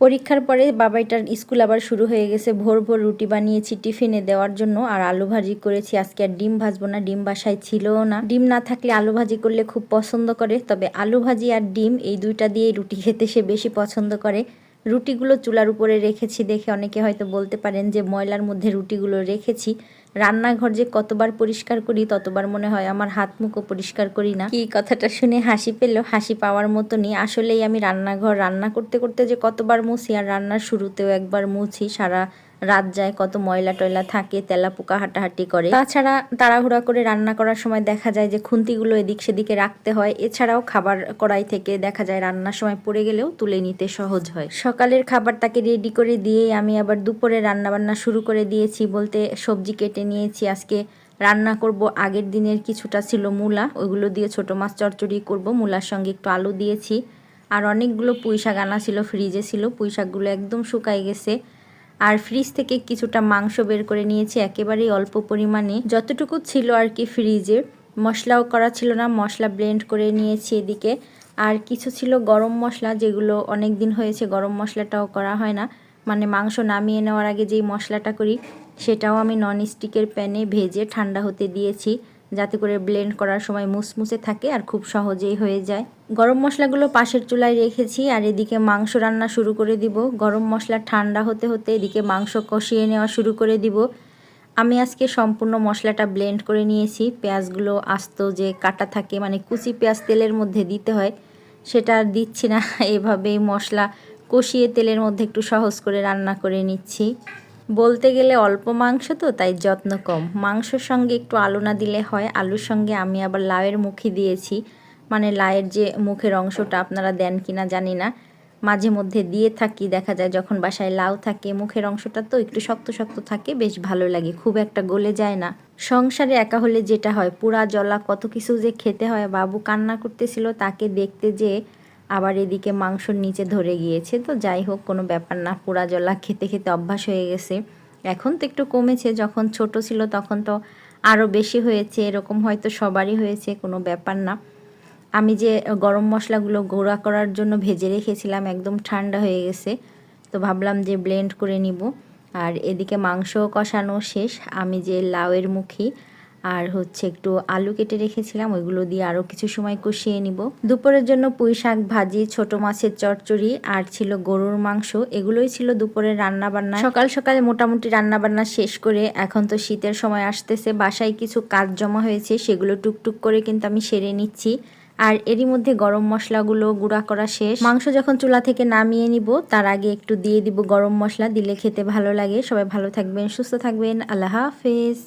পরীক্ষার পরে বাবাইটার স্কুল আবার শুরু হয়ে গেছে। ভোর ভোর রুটি বানিয়েছি, টিফিনে দেওয়ার জন্য, আর আলু ভাজি করেছি। আজকে আর ডিম ভাজবো না, ডিম বাসায় ছিল না। ডিম না থাকলে আলু ভাজি করলে খুব পছন্দ করে, তবে আলু ভাজি আর ডিম এই দুইটা দিয়েই রুটি খেতে সে বেশি পছন্দ করে। রুটিগুলো চুলার উপরে রেখেছি দেখে অনেকে হয়তো বলতে পারেন যে ময়লার মধ্যে রুটিগুলো রেখেছি। রান্নাঘর যে কতবার পরিষ্কার করি ততবার মনে হয় আমার হাত মুখও পরিষ্কার করি না। কি কথাটা শুনে হাসি পেল? হাসি পাওয়ার মতনই। আসলেই আমি রান্নাঘর রান্না করতে করতে যে কতবার মুছি, আর রান্নার শুরুতেও একবার মুছি সারা রাত যায়, কত ময়লা টয়লা থাকে তেলা পোকা হাঁটাহাঁটি করে। তাছাড়া তাড়াহুড়া করে রান্না করার সময় দেখা যায় যে খুন্তিগুলো এদিক সেদিকে রাখতে হয়। এছাড়াও খাবার কড়াই থেকে দেখা যায় রান্নার সময় পড়ে গেলেও তুলে নিতে সহজ হয়। সকালের খাবার তাকে রেডি করে দিয়েই আমি আবার দুপুরে রান্না বান্না শুরু করে দিয়েছি বলতে সবজি কেটে নিয়েছি। আজকে রান্না করব আগের দিনের কিছুটা ছিল মূলা, ওইগুলো দিয়ে ছোট মাছ চচ্চড়ি করব। মূলার সঙ্গে একটু আলু দিয়েছি। আর অনেকগুলো পুঁই শাক আনা ছিল ফ্রিজে ছিল। পুঁই শাকগুলো একদম শুকাই গেছে। আর ফ্রিজ থেকে কিছুটা মাংস বের করে নিয়েছি, একেবারেই অল্প পরিমাণে। যতটুকু ছিল আর কি ফ্রিজে মশলাও করা ছিল না, মশলা ব্লেন্ড করে নিয়েছি এদিকে। আর কিছু ছিল গরম মশলা, যেগুলো অনেক দিন হয়েছে গরম মশলাটাও করা হয় না। মানে মাংস নামিয়ে নেওয়ার আগে যেই মশলাটা করি, সেটাও আমি নন স্টিকের প্যানে ভেজে ঠান্ডা হতে দিয়েছি। যাতে করে ব্লেন্ড করার সময় মুসমুসে থাকে আর খুব সহজেই হয়ে যায়। গরম মশলাগুলো পাশের চুলায় রেখেছি আর এদিকে মাংস রান্না শুরু করে দিব। গরম মশলা ঠান্ডা হতে হতে এদিকে মাংস কষিয়ে নেওয়া শুরু করে দিব। আমি আজকে সম্পূর্ণ মশলাটা ব্লেন্ড করে নিয়েছি। পেঁয়াজগুলো আস্ত যে কাটা থাকে মানে কুচি পেঁয়াজ তেলের মধ্যে দিতে হয়, সেটা আর দিচ্ছি না। এভাবেই মশলা কষিয়ে তেলের মধ্যে একটু সহজ করে রান্না করে নিচ্ছি। বলতে গেলে অল্প মাংস তো, তাই যত্ন কম। মাংসর সঙ্গে একটু আলু না দিলে হয়। আলুর সঙ্গে আমি আবার লাউয়ের মুখি দিয়েছি। মানে লাউয়ের যে মুখের অংশটা আপনারা দেন কিনা জানি না। মাঝে মধ্যে দিয়ে থাকি, দেখা যায় যখন বাসায় লাউ থাকে, মুখের অংশটা তো একটু শক্ত শক্ত থাকে, বেশ ভালো লাগে, খুব একটা গলে যায় না। সংসারে একা হলে যেটা হয়, পুরা জলা কত কিছু যে খেতে হয়, বাবু কান্না করতেছিল, তাকে দেখতে যে আবার এদিকে মাংসর নিচে ধরে গিয়েছে। তো যাই হোক, কোনো ব্যাপার না। পোড়া জলা খেতে খেতে অভ্যাস হয়ে গেছে। এখন তো একটু কমেছে। যখন ছোট ছিল তখন তো আরও বেশি হয়েছে। এরকম হয়তো সবারই হয়েছে, কোনো ব্যাপার না। আমি যে গরম মশলাগুলো গোড়া করার জন্য ভেজে রেখেছিলাম, একদম ঠান্ডা হয়ে গেছে। তো ভাবলাম যে ব্লেন্ড করে নিব। আর এদিকে মাংস কষানো শেষ। আমি যে লাউয়ের মুখী আর হচ্ছে একটু আলু কেটে রেখেছিলাম, ওইগুলো দিয়ে আরও কিছু সময় কষিয়ে নিব। দুপুরের জন্য পুঁই শাক ভাজি, ছোট মাছের চচ্চড়ি আর ছিল গরুর মাংস, এগুলোই ছিল দুপুরের রান্না বান্না সকাল সকালে মোটামুটি রান্না বান্না শেষ করে এখন তো শীতের সময় আসতেছে, বাসায় কিছু কাজ জমা হয়েছে, সেগুলো টুকটুক করে কিন্তু আমি সেরে নিচ্ছি। আর এরই মধ্যে গরম মশলাগুলো গুঁড়া করা শেষ। মাংস যখন চুলা থেকে নামিয়ে নিব, তার আগে একটু দিয়ে দিব গরম মশলা, দিলে খেতে ভালো লাগে। সবাই ভালো থাকবেন, সুস্থ থাকবেন, আল্লাহ হাফেজ।